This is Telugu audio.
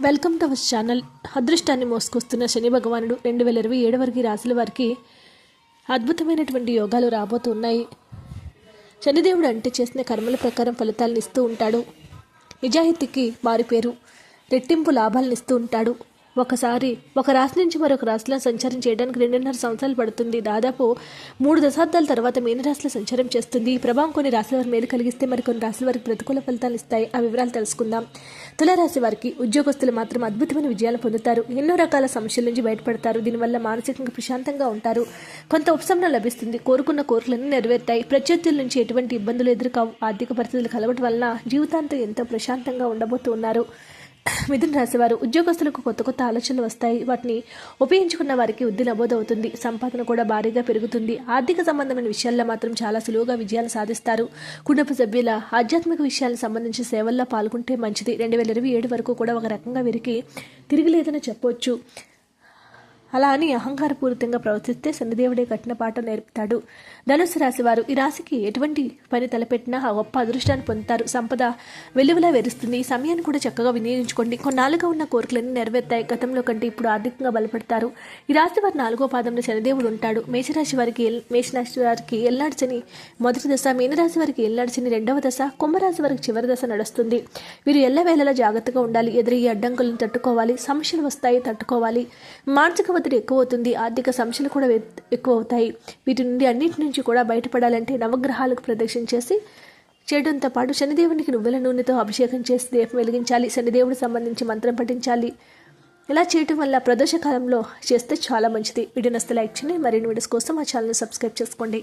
Welcome to our channel. అదృష్టాన్ని మోసుకొస్తున్న శని భగవానుడు రెండు వేల ఇరవై ఏడు వరకు రాశుల వారికి అద్భుతమైనటువంటి యోగాలు రాబోతున్నాయి. శనిదేవుడు అంటే చేసిన కర్మల ప్రకారం ఫలితాలను ఇస్తూ ఉంటాడు. నిజాయితీకి వారి పేరు రెట్టింపు లాభాలను ఇస్తూ ఉంటాడు. ఒకసారి ఒక రాశి నుంచి మరొక రాశిలో సంచారం చేయడానికి రెండున్నర సంవత్సరాలు పడుతుంది. దాదాపు మూడు దశాబ్దాల తర్వాత మీనరాశిలో సంచారం చేస్తుంది. ఈ ప్రభావం కొన్ని రాశుల వారి మీద కలిగిస్తే మరికొన్ని రాశుల వారికి ప్రతికూల ఫలితాలు ఇస్తాయి. ఆ వివరాలు తెలుసుకుందాం. తులారాశి వారికి ఉద్యోగస్తులు మాత్రం అద్భుతమైన విజయాలు పొందుతారు. ఎన్నో రకాల సమస్యల నుంచి బయటపడతారు. దీనివల్ల మానసికంగా ప్రశాంతంగా ఉంటారు. కొంత ఉపశమనం లభిస్తుంది. కోరుకున్న కోరికలన్నీ నెరవేరుతాయి. ప్రత్యర్థుల నుంచి ఎటువంటి ఇబ్బందులు ఎదురుకావు. ఆర్థిక పరిస్థితులు కలవటం వలన జీవితాంతం ఎంతో ప్రశాంతంగా ఉండబోతున్నారు. మిథున రాశివారు ఉద్యోగస్తులకు కొత్త కొత్త ఆలోచనలు వస్తాయి. వాటిని ఉపయోగించుకున్న వారికి వృద్ధి నమోదవుతుంది. సంపాదన కూడా భారీగా పెరుగుతుంది. ఆర్థిక సంబంధమైన విషయాల్లో మాత్రం చాలా సులువుగా విజయాలు సాధిస్తారు. కుటుంబ సభ్యుల ఆధ్యాత్మిక విషయాలకు సంబంధించి సేవల్లో పాల్గొంటే మంచిది. రెండు వేల ఇరవై ఏడు వరకు కూడా ఒక రకంగా వీరికి తిరిగిలేదని చెప్పొచ్చు. అలా అని అహంకారపూరితంగా ప్రవర్తిస్తే శనిదేవుడే కఠిన పాఠం నేర్పుతాడు. ధనుసు రాశి వారు ఈ రాశికి ఎటువంటి పని తలపెట్టినా ఆ గొప్ప అదృష్టాన్ని పొందుతారు. సంపద వెలువలా వెరుస్తుంది. ఈ సమయాన్ని కూడా చక్కగా వినియోగించుకోండి. కొన్నాళ్ళుగా ఉన్న కోరికలన్నీ నెరవేర్తాయి. గతంలో కంటే ఇప్పుడు ఆర్థికంగా బలపడతారు. ఈ రాశి వారి నాలుగో పాదంలో శనిదేవుడు ఉంటాడు. మేషరాశి వారికి మేషరాశి వారికి ఎల్లాడిచని మొదటి దశ మీనరాశి వారికి ఎల్లాడిచని రెండవ దశ కుంభరాశి వారికి చివరి దశ నడుస్తుంది. వీరు ఎల్లవేళలా జాగ్రత్తగా ఉండాలి. ఎదురయ్యే అడ్డంకులను తట్టుకోవాలి. సమస్యలు వస్తాయి తట్టుకోవాలి. మానసిక ఒత్తిడి ఎక్కువ అవుతుంది ఆర్థిక సమస్యలు కూడా ఎక్కువ అవుతాయి వీటి నుండి అన్నిటి నుంచి కూడా బయటపడాలంటే నవగ్రహాలకు ప్రదక్షిణ చేసి చేయడంతో పాటు శనిదేవునికి నువ్వుల నూనెతో అభిషేకం చేసి దీపం వెలిగించాలి. శనిదేవుడికి సంబంధించి మంత్రం పఠించాలి. ఇలా చేయటం వల్ల ప్రదోష కాలంలో చేస్తే చాలా మంచిది. వీడియో నస్తే లైక్ చేయండి. మరిన్ని వీడియోస్ కోసం మా ఛానల్ని సబ్స్క్రైబ్ చేసుకోండి.